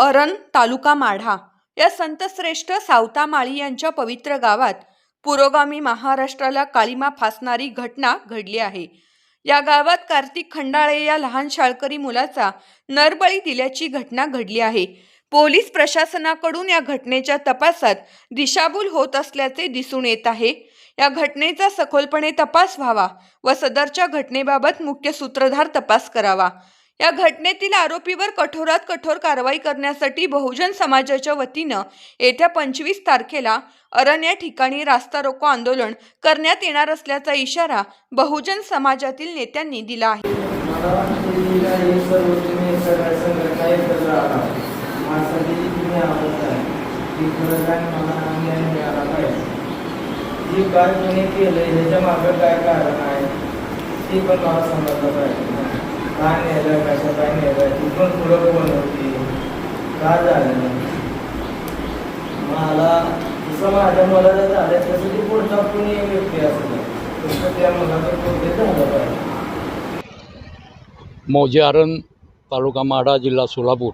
अरण तालुका माढा या संतश्रेष्ठ सावता माळी यांच्या पवित्र गावात पुरोगामी महाराष्ट्राला काळीमा फासणारी घटना घडली आहे. या गावात कार्तिक खंडाळे या लहान शाळकरी मुलाचा नरबळी दिल्याची घटना घडली आहे. पोलीस प्रशासनाकडून या घटनेच्या तपासात दिशाभूल होत असल्याचे दिसून येत आहे. या घटनेचा सखोलपणे तपास व्हावा व सदरच्या घटनेबाबत मुख्य सूत्रधार तपास करावा. या घटनेतील आरोपीवर कठोरात कठोर कारवाई करण्यासाठी बहुजन समाजाच्या वतीनं येत्या पंचवीस तारखेला अरण या ठिकाणी रास्ता रोको आंदोलन करण्यात येणार असल्याचा इशारा बहुजन समाजातील नेत्यांनी दिला आहे. कोणी केलं ह्याच्या मागं काय कारण आहे ते पण मला समजलं पाहिजे. काय नेलं कसं काय नेलं ती पण पुढं कोण होती का झालं मला जसं माझ्या मुलाला झालं तसं ती पुढचा कोणी व्यक्ती असलं तसं त्या मुलाचं कोणते झालं पाहिजे मौजे आरण तालुका माढा जिल्हा सोलापूर.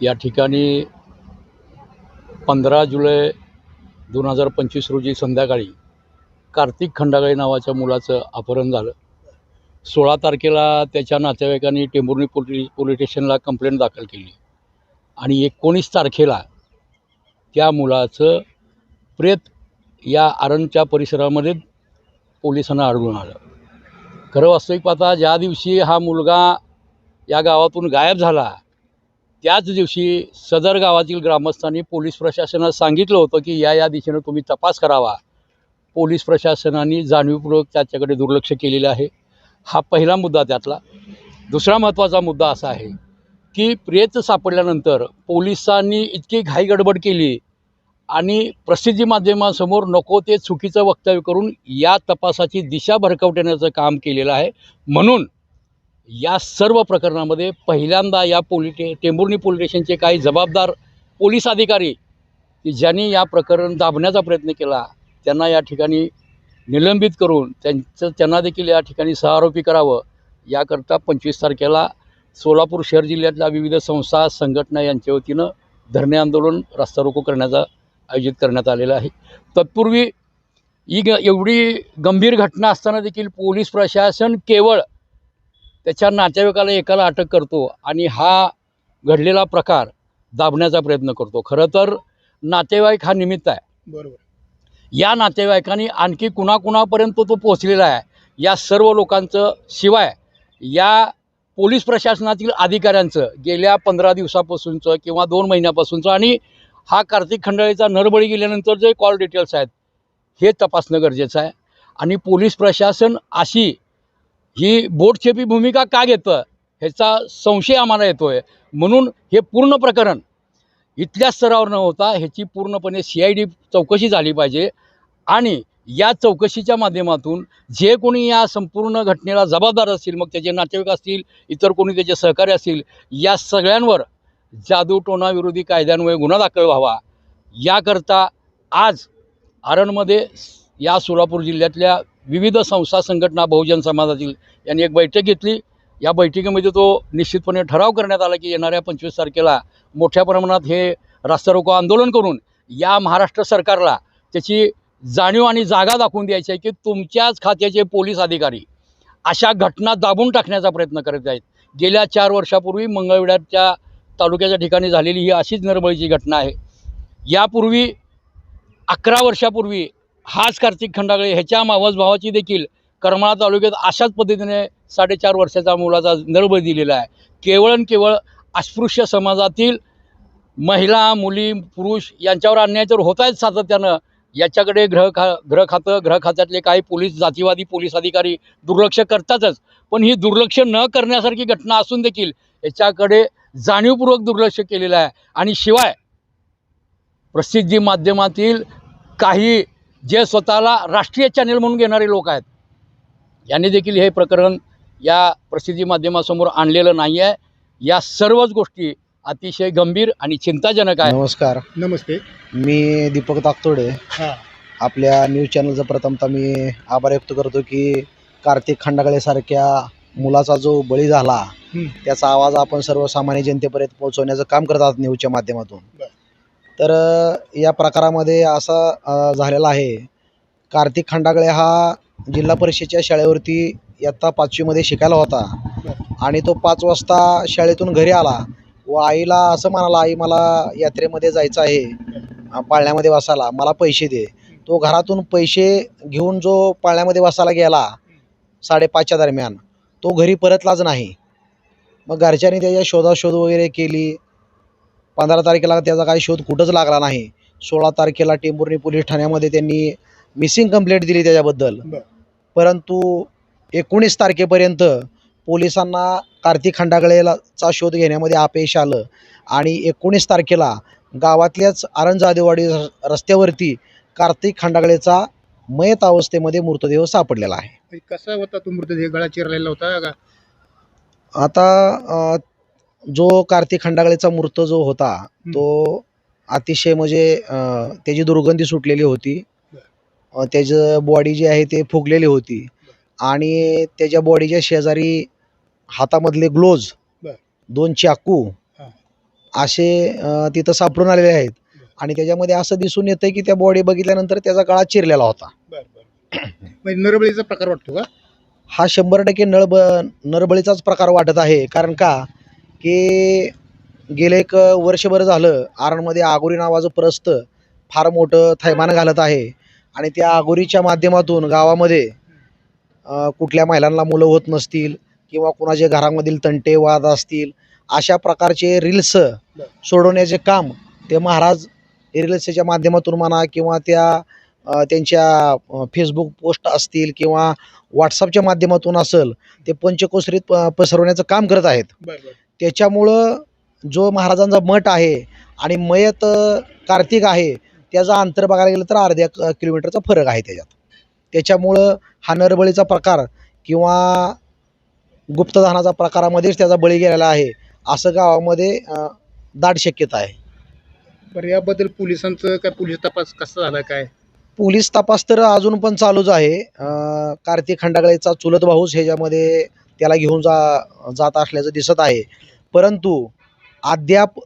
या ठिकाणी पंधरा जुलै दोन हजार पंचवीस रोजी संध्याकाळी कार्तिक खंडागळे नावाच्या मुलाचं अपहरण झालं. सोळा तारखेला त्याच्या नातेवाईकांनी टेंभुर्णी पोली पोलीस स्टेशनला कंप्लेंट दाखल केली. आणि एकोणीस तारखेला त्या मुलाचं प्रेत या आरणच्या परिसरामध्ये पोलिसांना आढळून आलं. खरं वास्तविक पाहता ज्या दिवशी हा मुलगा या गावातून गायब झाला त्याच दिवशी सदर गावातील ग्रामस्थांनी पोलीस प्रशासनाला सांगितलं होतं की या या दिशेनं तुम्ही तपास करावा. पोलीस प्रशासनाने जाणीवपूर्वक त्याच्याकडे दुर्लक्ष केलेलं आहे. हा पहिला मुद्दा त्यातला. दुसरा महत्त्वाचा मुद्दा असा आहे की प्रेत सापडल्यानंतर पोलिसांनी इतकी घाई गडबड केली आणि प्रसिद्धी माध्यमांसमोर नको ते चुकीचं वक्तव्य करून या तपासाची दिशा भरकवण्याचं काम केलेलं आहे. म्हणून या सर्व प्रकरणामध्ये पहिल्यांदा या पोली टे टेंभुर्णी पोलीस स्टेशनचे काही जबाबदार पोलीस अधिकारी की ज्यांनी या प्रकरण दाबण्याचा प्रयत्न केला त्यांना या ठिकाणी निलंबित करून त्यांचं त्यांना देखील या ठिकाणी सहारोपी करावं. याकरता पंचवीस तारखेला सोलापूर शहर जिल्ह्यातल्या विविध संस्था संघटना यांच्या वतीनं धरणे आंदोलन रस्ता रोको करण्याचा आयोजित करण्यात आलेलं आहे. तत्पूर्वी ही ग एवढी गंभीर घटना असताना देखील पोलीस प्रशासन केवळ त्याच्या नातेवाईकाला एकाला अटक करतो आणि हा घडलेला प्रकार दाबण्याचा प्रयत्न करतो. खरं तर नातेवाईक हा निमित्त आहे. बरोबर. या नातेवाईकांनी आणखी कुणाकुणापर्यंत तो पोचलेला आहे? या सर्व लोकांचं शिवाय या पोलीस प्रशासनातील अधिकाऱ्यांचं गेल्या पंधरा दिवसापासूनचं किंवा दोन महिन्यापासूनचं आणि हा कार्तिक खंडाळीचा नरबळी गेल्यानंतर जे कॉल डिटेल्स आहेत हे तपासणं गरजेचं आहे. आणि पोलीस प्रशासन अशी ही बोटछेपी भूमिका का घेतं ह्याचा संशय आम्हाला येतो आहे म्हणून हे पूर्ण प्रकरण इथल्या स्तरावर न होता ह्याची पूर्णपणे सी आय डी चौकशी झाली पाहिजे. आणि या चौकशीच्या माध्यमातून जे कोणी या संपूर्ण घटनेला जबाबदार असतील मग त्याचे नातेवाईक असतील इतर कोणी त्याचे सहकारी असतील या सगळ्यांवर जादूटोणाविरोधी कायद्यान्वये गुन्हा दाखल व्हावा. याकरता आज आरणमध्ये या सोलापूर जिल्ह्यातल्या विविध संस्था संघटना बहुजन समाजातील यांनी एक बैठक घेतली. या बैठकीमध्ये तो निश्चितपणे ठराव करण्यात आला की येणाऱ्या पंचवीस तारखेला मोठ्या प्रमाणात हे रास्ता रोको आंदोलन करून या महाराष्ट्र सरकारला त्याची जाणीव आणि जागा दाखवून द्यायची आहे की तुमच्याच खात्याचे पोलीस अधिकारी अशा घटना दाबून टाकण्याचा प्रयत्न करत आहेत. गेल्या चार वर्षापूर्वी मंगळवेढ्याच्या तालुक्याच्या ठिकाणी झालेली ही अशीच नरबळीची घटना आहे. यापूर्वी अकरा वर्षापूर्वी हाच कार्तिक खंडागळे ह्याच्या मावस भावाची देखील करमाळा तालुक्यात अशाच पद्धतीने साडेचार वर्षाचा मुलाचा नरबळी दिलेला आहे. केवळ आणि केवळ अस्पृश्य समाजातील महिला मुली पुरुष यांच्यावर अन्याय तर होत आहेत सातत्यानं. याच्याकडे ग्रह खा ग्रह खातं ग्रह खात्यातले काही पोलीस जातीवादी पोलीस अधिकारी दुर्लक्ष करतातच. पण ही दुर्लक्ष न करण्यासारखी घटना असून देखील याच्याकडे जाणीवपूर्वक दुर्लक्ष केलेलं आहे. आणि शिवाय प्रसिद्धी माध्यमातील काही जे स्वतःला राष्ट्रीय चॅनेल म्हणून घेणारे लोक आहेत यांनी देखील हे प्रकरण या प्रसिद्धी माध्यमासमोर आणलेलं नाही आहे या सर्वच गोष्टी अतिशय गंभीर आणि चिंताजनक आहे नमस्कार. नमस्ते. मी दीपक ताकतोडे. हां. आपल्या न्यूज चॅनलचा प्रथमतः मी आभार व्यक्त करतो की कार्तिक खंडागळेसारख्या मुलाचा जो बळी झाला. त्याचा आवाज आपण सर्वसामान्य जनतेपर्यंत पोहोचवण्याचं काम करत आहात न्यूजच्या माध्यमातून. तर या प्रकारामध्ये असा झालेला आहे. कार्तिक खंडागळे हा जिल्हा परिषदेच्या शाळेवरती इयत्ता पाचवीमध्ये शिकायला होता. आणि तो पाच वाजता शाळेतून घरी आला. व आईला असं म्हणाला आई मला यात्रेमध्ये जायचं आहे. पाळण्यामध्ये वसायला मला पैसे दे. तो घरातून पैसे घेऊन जो पाळण्यामध्ये वसायला गेला साडेपाचच्या दरम्यान तो घरी परतलाच नाही. मग घरच्यांनी त्याच्या शोधाशोध वगैरे केली. पंधरा तारखेला त्याचा काही शोध कुठंच लागला नाही. सोळा तारखेला टेंभुर्णी पोलीस ठाण्यामध्ये त्यांनी मिसिंग कंप्लेंट दिली त्याच्याबद्दल. परंतु एकोणीस तारखेपर्यंत पोलिसांना कार्तिक खंडागळेचा शोध घेण्यामध्ये अपयश आलं. आणि एकोणीस तारखेला गावातल्याच आरंजादेवाडी रस्त्यावरती कार्तिक खंडागळेचा मयत अवस्थेमध्ये मृतदेह सापडलेला आहे. म्हणजे कसा होता तो मृतदेह? गळा चिरलेला होता का? आता जो कार्तिक खंडागळेचा मूर्त जो होता तो अतिशय म्हणजे त्याची दुर्गंधी सुटलेली होती. त्याचं बॉडी जी आहे ते फुगलेली होती. आणि त्याच्या बॉडीच्या शेजारी हातामधले ग्लोज बर. दोन चाकू हा. असे अ, तिथं सापडून आलेले आहेत. आणि त्याच्यामध्ये असं दिसून येतं की त्या बॉडी बघितल्यानंतर त्याचा गळा चिरलेला होता. बरं बरं म्हणजे नरबळीचा प्रकार वाटतो का? हा शंभर टक्के नळब नरबळीचाच प्रकार वाटत आहे. कारण का? की गेले एक वर्षभर झालं आरणमध्ये आगोरी नावाचं प्रस्त फार मोठं थैमान घालत आहे. आणि त्या आगोरीच्या माध्यमातून गावामध्ये कुठल्या महिलांना मुलं होत नसतील किंवा कुणाच्या घरामधील तंटे वाद असतील अशा प्रकारचे रील्स सोडवण्याचे काम ते महाराज रील्सच्या माध्यमातून म्हणा किंवा त्या त्यांच्या फेसबुक पोस्ट असतील किंवा व्हॉट्सअपच्या माध्यमातून असेल ते पंचकोसरीत प पसरवण्याचं काम करत आहेत. त्याच्यामुळं जो महाराजांचा मठ आहे आणि मयत कार्तिक आहे त्याचा अंतर बघायला गेलं तर अर्ध्या किलोमीटरचा फरक आहे त्याच्यात. त्याच्यामुळं हा नरबळीचा प्रकार किंवा गुप्तदानाचा प्रकारामध्येच त्याचा बळी गेलेला आहे असं गावामध्ये दाट शक्यता आहे. बरं याबद्दल पोलिसांचं काय पोलीस तपास कसा झाला काय? पोलीस तपास तर अजून पण चालूच आहे. कार्तिक खंडागळेचा चुलत भाऊच ह्याच्यामध्ये त्याला घेऊन जा जात असल्याचं दिसत आहे. परंतु अद्याप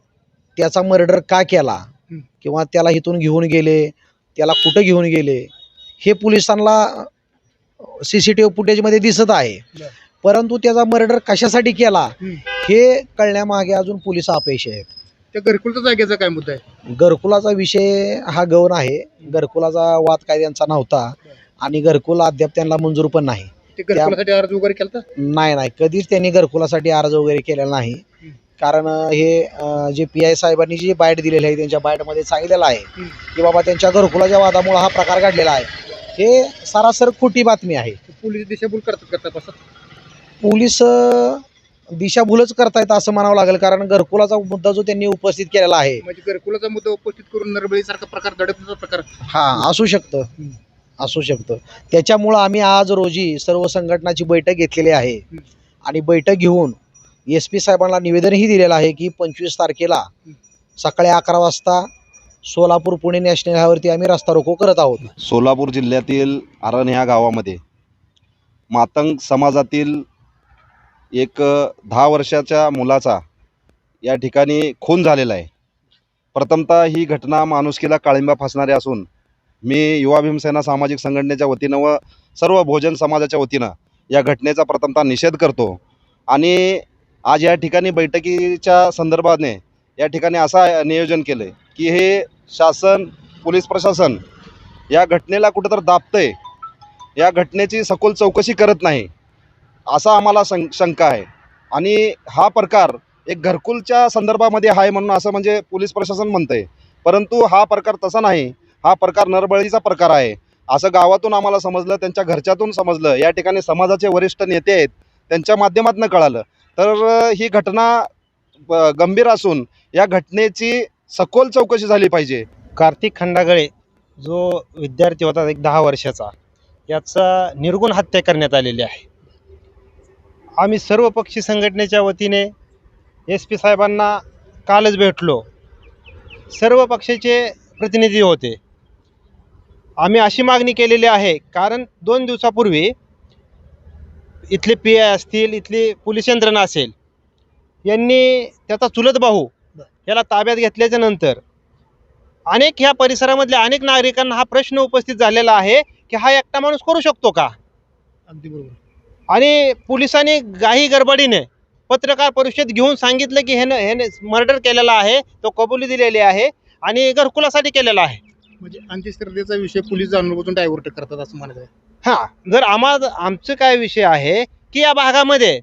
त्याचा मर्डर का केला. किंवा त्याला इथून घेऊन गेले त्याला कुठं घेऊन गेले हे पोलिसांना सी सी टी व्ही फुटेजमध्ये दिसत आहे. परंतु त्याचा मर्डर कशासाठी केला हं. कळण्यामागे अजून पोलीस अपयशी आहेत. त्या घरकुलच्या जागेचा काय मुद्दा आहे? घरकुलाचा विषय हा गौण आहे. घरकुलाचा वाद काय त्यांचा नव्हता. आणि घरकुल अद्याप त्यांना मंजूर पण नाही. घरकुलासाठी अर्ज वगैरे केला नाही नाही. कधीच त्यांनी घरकुलासाठी अर्ज वगैरे केलेला नाही. कारण हे जे पी आय साहेबांनी जी बाईट दिलेली आहे त्यांच्या बाईटमध्ये सांगितलेलं आहे. की बाबा त्यांच्या घरकुलाच्या वादामुळे हा प्रकार घडलेला आहे. हे सरासर खोटी बातमी आहे. पोलीस दिशाभूल करतात का तपासात पोलीस दिशाभूलच करतायत असं म्हणावं लागेल कारण घरकुलाचा मुद्दा जो त्यांनी उपस्थित केलेला आहे. म्हणजे घरकुलाचा मुद्दा उपस्थित करून नरबळीसारखा प्रकार दडपण्याचा प्रकार? हा असू शकतं. असू शकतं. त्याच्यामुळं आम्ही आज रोजी सर्व संघटनाची बैठक घेतलेली आहे. आणि बैठक घेऊन एस पी साहेबांना निवेदनही दिलेलं आहे की पंचवीस तारखेला सकाळी अकरा वाजता सोलापूर पुणे नॅशनल हायवरती आम्ही रस्ता रोको करत आहोत. सोलापूर जिल्ह्यातील आरण ह्या गावामध्ये मातंग समाजातील एक दहा वर्षाच्या मुलाचा या ठिकाणी खून झालेला आहे. प्रथमतः ही घटना माणुसकीला काळिंबा फासणारी असून मी युवा भीमसेना सामाजिक संघटनेच्या वतीनं व सर्व भोजन समाजाच्या वतीनं या घटनेचा प्रथमतः निषेध करतो आणि आज या ठिकाणी बैठकीच्या संदर्भाने या ठिकाणी असं नियोजन केलं आहे की हे शासन पोलीस प्रशासन या घटनेला कुठंतर दाबतंय या घटनेची सखोल चौकशी करत नाही असा आम्हाला शं शंका आहे. आणि हा प्रकार एक घरकुलच्या संदर्भामध्ये आहे म्हणून असं म्हणजे पोलीस प्रशासन म्हणतंय. परंतु हा प्रकार तसा नाही हा प्रकार नरबळीचा प्रकार आहे. असं गावातून आम्हाला समजलं त्यांच्या घरच्यातून समजलं या ठिकाणी समाजाचे वरिष्ठ नेते आहेत त्यांच्या माध्यमातून कळालं. तर ही घटना ब- गंभीर असून या घटनेची सखोल चौकशी झाली पाहिजे. कार्तिक खंडागळे जो विद्यार्थी होता एक दहा वर्षाचा याचा निर्गुण हत्या करण्यात आलेली आहे. आम्ही सर्व पक्षी संघटनेच्या वतीने एस पी साहेबांना कालच भेटलो. सर्व पक्षाचे प्रतिनिधी होते. आम्ही अशी मागणी केलेली आहे कारण दोन दिवसापूर्वी इथले पी आय असतील इथली पोलीस यंत्रणा असेल यांनी त्याचा चुलत भाऊ याला ताब्यात घेतल्याच्या नंतर अनेक ह्या परिसरामधल्या अनेक नागरिकांना हा प्रश्न उपस्थित झालेला आहे की हा एकटा माणूस करू शकतो का? अगदी बरोबर. आणि पोलिसांनी काही गडबडीने पत्रकार परिषद घेऊन सांगितलं की ह्यानं ह्याने मर्डर केलेला आहे तो कबुली दिलेली आहे आणि घरकुलासाठी केलेला आहे. म्हणजे अंत्यश्रद्धेचा विषय पोलीस जाणून डायव्हर्ट करतात असं म्हणायचं आहे. हां जर आम्हा आमचं काय विषय आहे की या भागामध्ये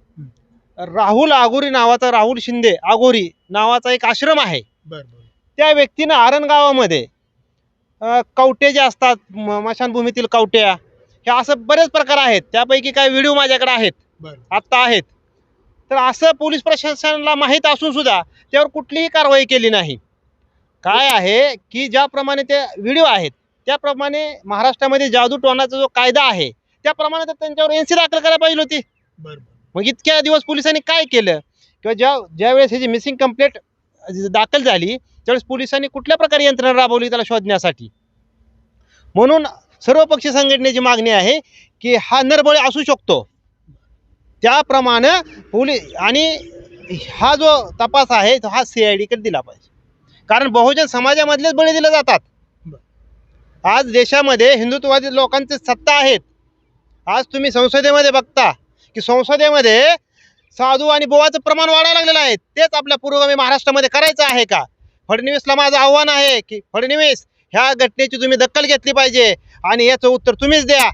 राहुल आगोरी नावाचा राहुल शिंदे आगोरी नावाचा एक आश्रम आहे. त्या व्यक्तीनं आरण गावामध्ये कवटे जे असतात मशानभूमीतील कवट्या हे असं बरेच प्रकार आहेत. त्यापैकी काही व्हिडिओ माझ्याकडे आहेत. आत्ता आहेत. तर असं पोलीस प्रशासनाला माहीत असून सुद्धा त्यावर कुठलीही कारवाई केली नाही. काय आहे की ज्याप्रमाणे ते व्हिडिओ आहेत त्याप्रमाणे महाराष्ट्रामध्ये जादू टोनाचा जो कायदा आहे त्याप्रमाणे तर त्यांच्यावर एन सी दाखल करायला पाहिजे होती. मग इतक्या दिवस पोलिसांनी काय केलं? किंवा ज्या ज्यावेळेस ह्याची मिसिंग कंप्लेंट दाखल झाली त्यावेळेस पोलिसांनी कुठल्या प्रकारे यंत्रणा राबवली त्याला शोधण्यासाठी? म्हणून सर्वपक्षीय संघटनेची मागणी आहे की हा नरबळी असू शकतो. त्याप्रमाणे पोलीस आणि हा जो तपास आहे तो हा सी आय डीकडे दिला पाहिजे. कारण बहुजन समाजामधलेच बळी दिले जातात. आज देशामध्ये हिंदुत्ववादी लोकांचे सत्ता आहेत आज तुम्ही संसदेमध्ये बघता की संसदेमध्ये साधू आणि बोवाचं प्रमाण वाढायला लागलेलं आहे. तेच आपल्या पुरोगामी महाराष्ट्रामध्ये करायचं आहे का? फडणवीसला माझं आव्हान आहे की फडणवीस ह्या घटनेची तुम्ही दखल घेतली पाहिजे आणि याचं उत्तर तुम्हीच द्या.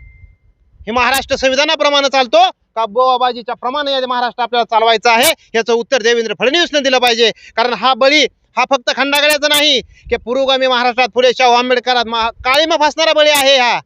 हे महाराष्ट्र संविधानाप्रमाणे चालतो का बोवाबाजीच्या प्रमाणे या महाराष्ट्र आपल्याला चालवायचं आहे? याचं उत्तर देवेंद्र फडणवीसनं दिलं पाहिजे. कारण हा बळी हा फक्त खंडागड्याचा नाही की पुरोगामी महाराष्ट्रात फुले शाहू आंबेडकरात मा काळीमा फासणारा बळी आहे हा.